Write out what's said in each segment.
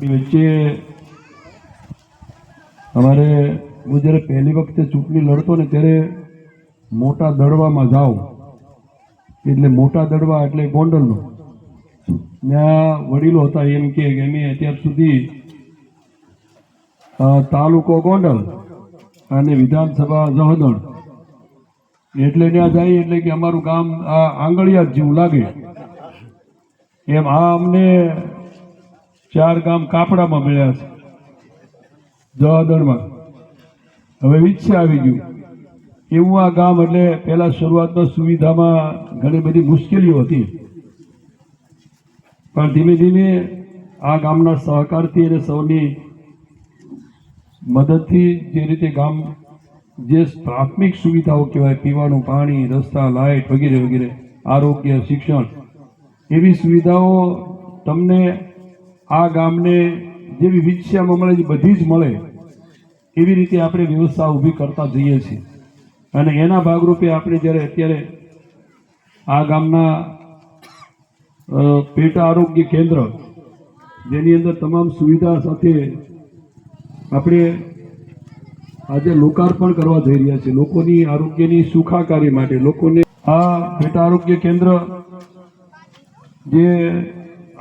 વચ્ચે અમારે, હું જ્યારે પહેલી વખતે ચૂંટણી લડતો ને ત્યારે મોટા દડવામાં જાઉં. એટલે મોટા દડવા એટલે ગોંડલનો. ત્યાં વડીલો હતા એમ કે અમે અત્યાર સુધી તાલુકો ગોંડલ અને વિધાનસભા જહદણ. એટલે ત્યાં જાય એટલે કે અમારું ગામ આ આંગળિયા જેવું લાગે. એમ આ અમને ચાર ગામ કાપડામાં મળ્યા છે. જવાદળમાં. હવે વિચ્છે આવી ગયું. એવું આ ગામ એટલે પહેલાં શરૂઆતમાં સુવિધામાં ઘણી બધી મુશ્કેલીઓ હતી. પણ ધીમે ધીમે આ ગામના સહકારથી અને સૌની મદદથી જે રીતે ગામ જે પ્રાથમિક સુવિધાઓ કહેવાય, પીવાનું પાણી, રસ્તા, લાઇટ વગેરે વગેરે, આરોગ્ય, શિક્ષણ, એવી સુવિધાઓ તમને આ ગામને જેવી વિકસ્યામાં મળે છે બધી જ મળે, એવી રીતે આપણે વ્યવસ્થા ઊભી કરતા જઈએ છીએ. અને એના ભાગરૂપે આપણે જ્યારે અત્યારે આ ગામના પેટા આરોગ્ય કેન્દ્ર, જેની અંદર તમામ સુવિધા સાથે આપણે આજે લોકાર્પણ કરવા જઈ રહ્યા છીએ. લોકોની આરોગ્યની સુખાકારી માટે, લોકોને આ પેટા આરોગ્ય કેન્દ્ર જે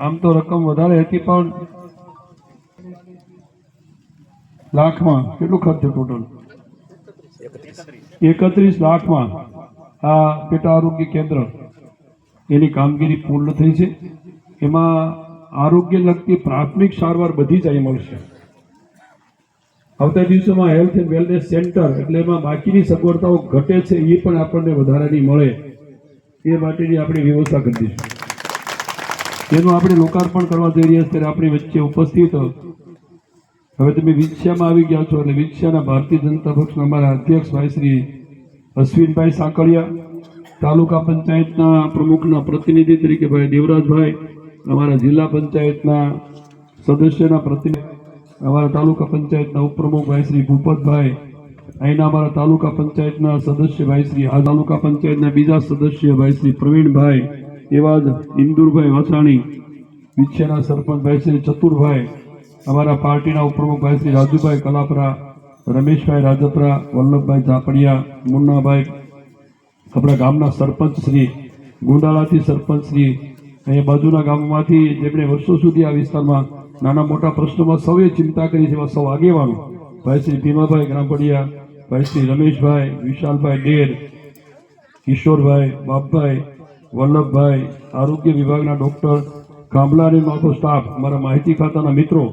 આમ તો રકમ વધારે હતી, પણ લાખમાં કેટલું ખર્ચ ટોટલ એકત્રીસ લાખમાં આ પેટા આરોગ્ય કેન્દ્ર. એની કામગીરી પૂર્ણ થઈ છે. એમાં આરોગ્ય લગતી પ્રાથમિક સારવાર બધી જ અહીં મળશે. આવતા દિવસોમાં હેલ્થ એન્ડ વેલનેસ સેન્ટર એટલે એમાં બાકીની સગવડતાઓ ઘટે છે, એ પણ આપણને વધારાની મળે. એ માટેની આપણે વ્યવસ્થા કરી દઈશું. તેનું આપણે લોકાર્પણ કરવા જઈ રહ્યા ત્યારે આપણી વચ્ચે ઉપસ્થિત હવે તમે વિછ્યામાં આવી ગયા છો એટલે વિછ્યાના ભારતીય જનતા પક્ષના અમારા અધ્યક્ષ ભાઈ શ્રી અશ્વિનભાઈ સાંકળિયા, તાલુકા પંચાયતના પ્રમુખના પ્રતિનિધિ તરીકે ભાઈ દેવરાજભાઈ, અમારા જિલ્લા પંચાયતના સદસ્યના પ્રતિનિધિ, અમારા તાલુકા પંચાયતના ઉપપ્રમુખ ભાઈ શ્રી ભૂપતભાઈ, અહીંના અમારા તાલુકા પંચાયતના સદસ્ય ભાઈ શ્રી આ તાલુકા પંચાયતના બીજા સદસ્ય ભાઈ શ્રી પ્રવીણભાઈ એવા જ ઇન્દુરભાઈ વસાણી સરપંચ ભાઈ શ્રી ચતુરભાઈ, અમારા પાર્ટીના ઉપપ્રમુખ ભાઈ શ્રી રાજુભાઈ કલાપરા, રમેશભાઈ રાજપરા, વલ્લભભાઈ ઝાપડિયા, મુન્નાભાઈ, આપણા ગામના સરપંચ શ્રી, ગુંડાળાથી સરપંચ શ્રી, અહીંયા બાજુના ગામોમાંથી જેમણે વર્ષો સુધી આ વિસ્તારમાં નાના મોટા પ્રશ્નોમાં સૌએ ચિંતા કરી છે, એવા સૌ આગેવાનો, ભાઈ શ્રી ભીમાભાઈ ગ્રામપડિયા, ભાઈ શ્રી રમેશભાઈ, વિશાલભાઈ ડેર, કિશોરભાઈ, બાપભાઈ વલ્લભભાઈ, આરોગ્ય વિભાગના ડૉક્ટર કામલા અને સ્ટાફ, મારા માહિતી ખાતાના મિત્રો,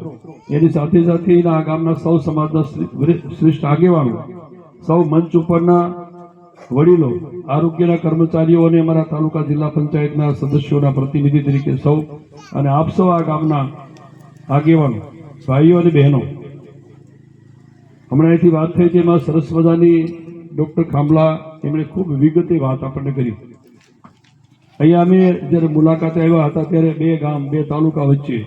એની સાથે સાથે આ ગામના સૌ સમાજના શ્રેષ્ઠ આગેવાનો, સૌ મંચ ઉપરના વડીલો, આરોગ્યના કર્મચારીઓ અને અમારા તાલુકા જિલ્લા પંચાયતના સદસ્યોના પ્રતિનિધિ તરીકે સૌ અને આપ સૌ આ ગામના આગેવાનો, ભાઈઓ અને બહેનો. હમણાં અહીંથી વાત થઈ છે એમાં સરસ મજાની ડૉક્ટર ખાંભલા, એમણે ખૂબ વિગતે વાત આપણને કરી. અહીંયા અમે જ્યારે મુલાકાતે આવ્યા હતા ત્યારે બે ગામ, બે તાલુકા વચ્ચે.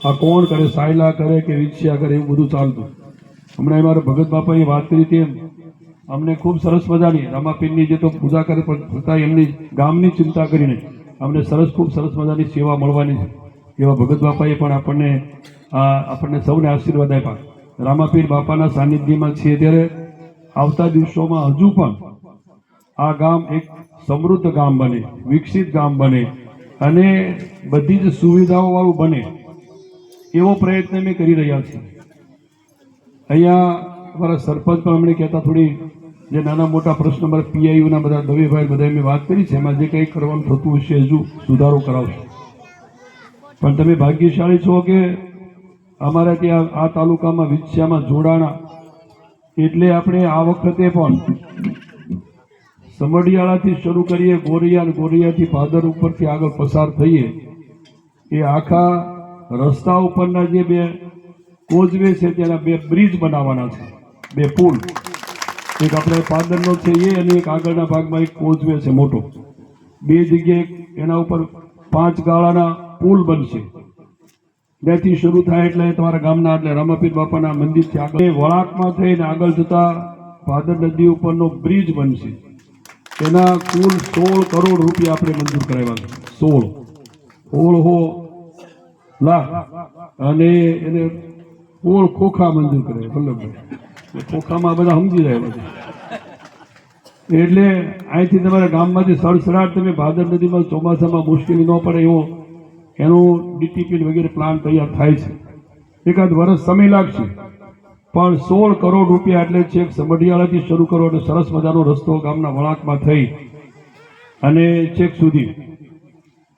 આ કોણ કરે, સાયલા કરે કે વિછ્યા કરે એવું બધું ચાલતું. હમણાં અમારા ભગત બાપાએ વાત કરી તેમ અમને ખૂબ સરસ મજાની રામાપીરની જે તો પૂજા કરે પણ છતાં એમની ગામની ચિંતા કરીને અમને સરસ, ખૂબ સરસ મજાની સેવા મળવાની છે. એવા ભગત બાપાએ પણ આપણને, આ આપણને સૌને આશીર્વાદ આપ્યા. રામાપીર બાપાના સાનિધ્યમાં છીએ ત્યારે આવતા દિવસોમાં હજુ પણ આ ગામ એક સમૃદ્ધ ગામ બને, વિકસિત ગામ બને અને બધી જ સુવિધાઓવાળું બને એવો પ્રયત્ન અમે કરી રહ્યા છીએ. અહીંયા અમારા સરપંચ પણ અમને કહેતા થોડી જે નાના મોટા પ્રશ્નો અમારા પીઆઈયુના બધા, દવેભાઈ બધા મેં વાત કરી છે. એમાં જે કંઈ કરવાનું થતું હશે હજુ સુધારો કરાવશે. પણ તમે ભાગ્યશાળી છો કે અમારા ત્યાં આ તાલુકામાં વિછ્યામાં જોડાણા એટલે આપણે આ વખતે પણ સમઢિયાળાથી શરૂ કરીએ, ગોરિયા અને ગોરિયાથી ભાદર ઉપરથી આગળ પસાર થઈએ. એ આખા રસ્તા ઉપરના જે બે કોઝવે છે, તેના બે બ્રિજ બનાવવાના છે. બે પુલ. એક આપણે પાદરનો છે એ અને એક આગળના ભાગમાં એક કોઝવે છે મોટો. બે જગ્યાએ એના ઉપર પાંચ ગાળાના પુલ બનશે. ત્યાંથી શરૂ થાય એટલે તમારા ગામના એટલે રામાપીર બાપાના મંદિરથી આગળ. વળાંકમાં થઈને આગળ જતા ભાદર નદી ઉપરનો બ્રિજ બનશે. એના કુલ સોળ કરોડ રૂપિયા આપણે મંજૂર કરાવ્યા છે. સોળ. સોળ હો. લાખ અને એને ઓળ ખોખા મંજૂર કરે? વલ્લભભાઈ. ખોખામાં બધા સમજી જાય બધા. એટલે અહીંથી તમારા ગામમાંથી સડસડાટ તમે ભાદર નદીમાં ચોમાસામાં મુશ્કેલી ન પડે એવો એનો ડીટીપી વગેરે પ્લાન તૈયાર થાય છે. એકાદ વર્ષ સમય લાગશે. પણ સોળ કરોડ રૂપિયા એટલે છેક સમઢિયાળાથી શરૂ કરો અને સરસ મજાનો રસ્તો ગામના વળાંકમાં થઈ અને છેક સુધી.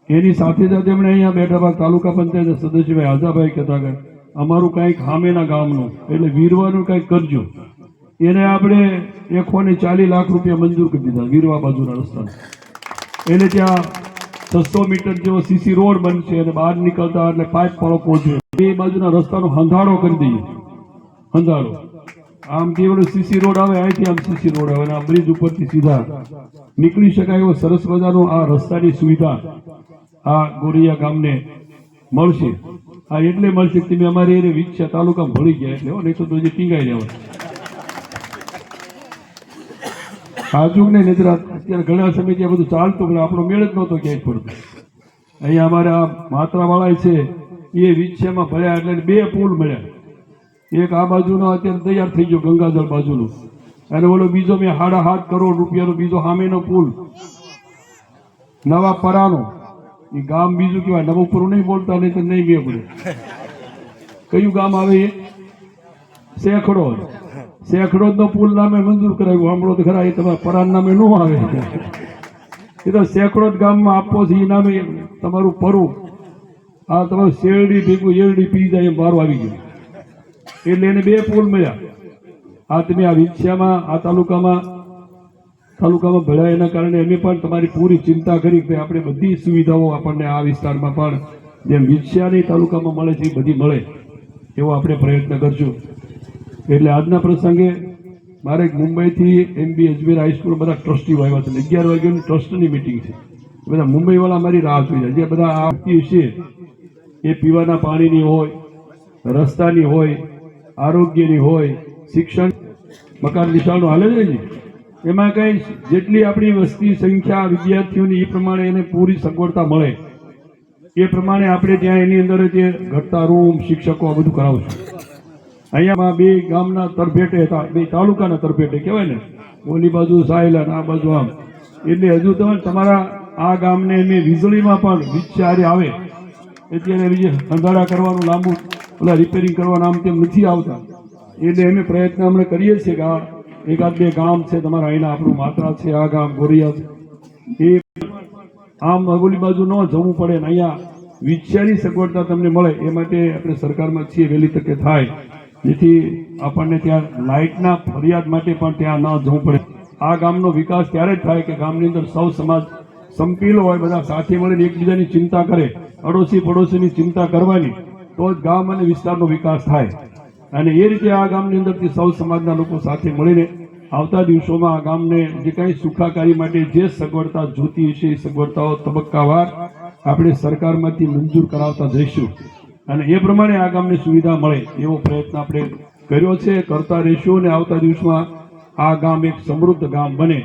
એની સાથે સાથે એમણે અહીંયા બેઠા ભાગ તાલુકા પંચાયત સદસ્યભાઈ આઝાભાઈ કહેતા કે અમારું કાંઈક હામેના ગામનું એટલે વીરવાનું કાંઈક કરજો. એને આપણે એકસો ને ચાલીસ લાખ રૂપિયા મંજૂર કરી દીધા વીરવા બાજુના રસ્તા એટલે ત્યાં છસો મીટર જેવો સીસી રોડ બનશે અને બહાર નીકળતા એટલે પાઇપ પાળો પહોંચ્યો બે બાજુના રસ્તાનો હંધાડો કરી દઈએ. હંધાડો આમ જે ઓલો સીસી રોડ આવે અહીંથી આમ સીસી રોડ આવે અને આ બ્રિજ ઉપરથી સીધા નીકળી શકાય એવો સરસ મજાનો આ રસ્તાની સુવિધા આ ગોરિયા ગામને મળશે. આ એટલે મળશે કે તમે અમારી એને વિચ્છા તાલુકામાં ભળી ગયા એટલે નહીં તો હજી ટીંગાઈ જવા સાચું ને નજર અત્યારે ઘણા સમયથી આ બધું ચાલતું, પણ આપણો મેળ જ નહોતો ક્યાંય પડતો અહીંયા અમારા માત્રાવાળા છે, એ વિચ્છામાં ભર્યા એટલે બે પુલ મળ્યા. એક આ બાજુનો અત્યારે તૈયાર થઈ ગયો ગંગાજળ બાજુનો. અને ઓલો બીજો મેં સાડા સાત કરોડ રૂપિયાનો બીજો સામેનો પુલ. નવા પરાનો. એ ગામ બીજું કહેવાય. નવપુરું નહીં બોલતા, નહીં તો નહીં બે પડે. કયું ગામ આવે એ? શેખડોદ શેખડોદનો પુલ નામે મંજૂર કરાવ્યું. સાંભળો તો ખરા, એ તમારા પરાન નામે ન આવે. એ તો જ ગામમાં આપવો છે એ નામે તમારું પરું. આ તમારું શેરડી ભેગું, એરડી પી જાય એમ બહાર આવી ગયું. એટલે એને બે પુલ મળ્યા. આ તમે આ વિછ્યામાં, આ તાલુકામાં તાલુકામાં ભળ્યા એના કારણે અમે પણ તમારી પૂરી ચિંતા કરી કે આપણે બધી સુવિધાઓ આપણને આ વિસ્તારમાં પણ જેમ વિછ્યાની તાલુકામાં મળે છે એ બધી મળે એવો આપણે પ્રયત્ન કરશું એટલે આજના પ્રસંગે મારે મુંબઈથી એમ બી અજમેર હાઈસ્કૂલ બધા ટ્રસ્ટીઓ આવ્યા છે. અગિયાર વાગ્યાની ટ્રસ્ટની મિટિંગ છે. બધા મુંબઈવાળા મારી રાહ જોઈ જાય જે બધા આ છે એ પીવાના પાણીની હોય, રસ્તાની હોય આરોગ્યની હોય, શિક્ષણ મકાન નિશાળનું હાલે છે ને? એમાં કઈ જેટલી આપણી વસ્તી, સંખ્યા, વિદ્યાર્થીઓની એ પ્રમાણે એને પૂરી સગવડતા મળે. એ પ્રમાણે આપણે ત્યાં એની અંદર જે ઘટતા રૂમ, શિક્ષકો, આ બધું કરાવશું અહીંયામાં બે ગામના તરફેટે હતા, બે તાલુકાના તરફેટે કહેવાય ને? ઓલી બાજુ સાયલા આ બાજુ આમ. એટલે હજુ તમે, તમારા આ ગામને મેં વીજળીમાં પણ વિચારે આવે. એટલે બીજે અંધારા કરવાનું લાંબુ ઓલા રિપેરિંગ કરવાના આમ તેમ નથી આવતા. એટલે અમે પ્રયત્ન અમે કરીએ છીએ કે આ એકાદ બે ગામ છે, તમારા અહીંના આપણું માત્રા છે, આ ગામ ગોરિયા છે. એ આમ અગોલી બાજુ ન જવું પડે ને અહીંયા વિચારી સગવડતા તમને મળે, એ માટે આપણે સરકારમાં છીએ, વહેલી તકે થાય. જેથી આપણને ત્યાં લાઇટના ફરિયાદ માટે પણ ત્યાં ન જવું પડે. આ ગામનો વિકાસ ત્યારે જ થાય કે ગામની અંદર સૌ સમાજ સંપીલો હોય, બધા સાથે મળીને એકબીજાની ચિંતા કરે અડોશી પડોશીની ચિંતા કરવાની. તો જ ગામ અને વિસ્તારનો વિકાસ થાય. અને એ રીતે આ ગામની અંદરથી સૌ સમાજના લોકો સાથે મળીને આવતા દિવસોમાં આ ગામને જે કાંઈ સુખાકારી માટે જે સગવડતા જોતી હશે એ સગવડતાઓ તબક્કાવાર આપણે સરકારમાંથી મંજૂર કરાવતા જઈશું. અને એ પ્રમાણે આ ગામને સુવિધા મળે એવો પ્રયત્ન આપણે કર્યો છે, કરતા રહીશું અને આવતા દિવસમાં આ ગામ એક સમૃદ્ધ ગામ બને.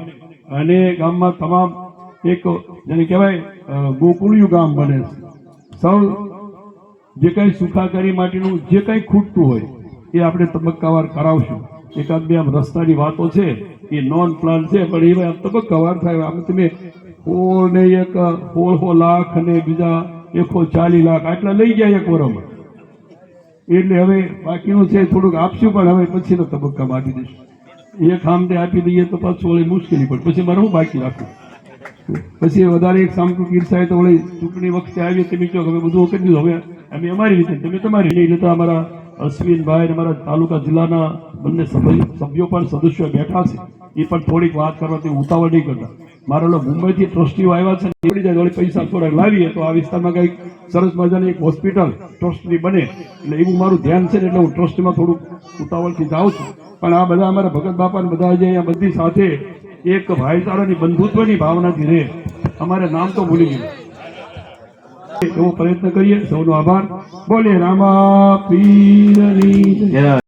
અને ગામમાં તમામ એક, જેને કહેવાય ગોકુળિયું ગામ બને. સૌ જે કંઈ સુખાકારી માટેનું જે કંઈ ખૂટતું હોય, એ આપણે તબક્કાવાર કરાવશું. એકાદ બે આમ રસ્તાની વાતો છે, એ નોન પ્લાન છે, પણ એ તબક્કાવાર થાય. આમ તમે સોળ ને એક સોળસો લાખ અને બીજા એકસો ચાલીસ લાખ, આટલા લઈ ગયા એક વરોમાં એટલે હવે બાકીનું છે થોડુંક આપશું, પણ હવે પછીનો તબક્કામાં આપી દઈશું એક આમતે આપી દઈએ તો પાછું વળી મુશ્કેલી પડે. પછી મારે હું બાકી રાખું? પછી વધારે એક ગીર કીર્સાય તો વળી ચૂંટણી વખતે આવીએ તમે કહો હવે બધું કરી દીધું. હવે અમે અમારી રીતે, તમે તમારી રીતે. એટલે અમારા અશ્વિનભાઈ અમારા તાલુકા જિલ્લાના બંને સભ્યો પણ સદસ્યો બેઠા છે. એ પણ થોડીક વાત કરવાથી ઉતાવળ નહીં કરતા. મારા મુંબઈથી ટ્રસ્ટીઓ આવ્યા છે નીકળી જાય વળી પૈસા થોડાક લાવીએ તો આ વિસ્તારમાં કંઈક સરસ મજાની એક હોસ્પિટલ ટ્રસ્ટની બને. એટલે એવું મારું ધ્યાન છે ને એટલે હું ટ્રસ્ટમાં થોડુંક ઉતાવળથી જાઉં છું. પણ આ બધા અમારા ભગત બાપા બધા જે બધી સાથે એક ભાઈચારાની બંધુત્વની ભાવનાથી રહે અમારે નામ તો ભૂલી ગયું. એવો પ્રયત્ન કરીએ. સૌનો આભાર. બોલે રામા પીરની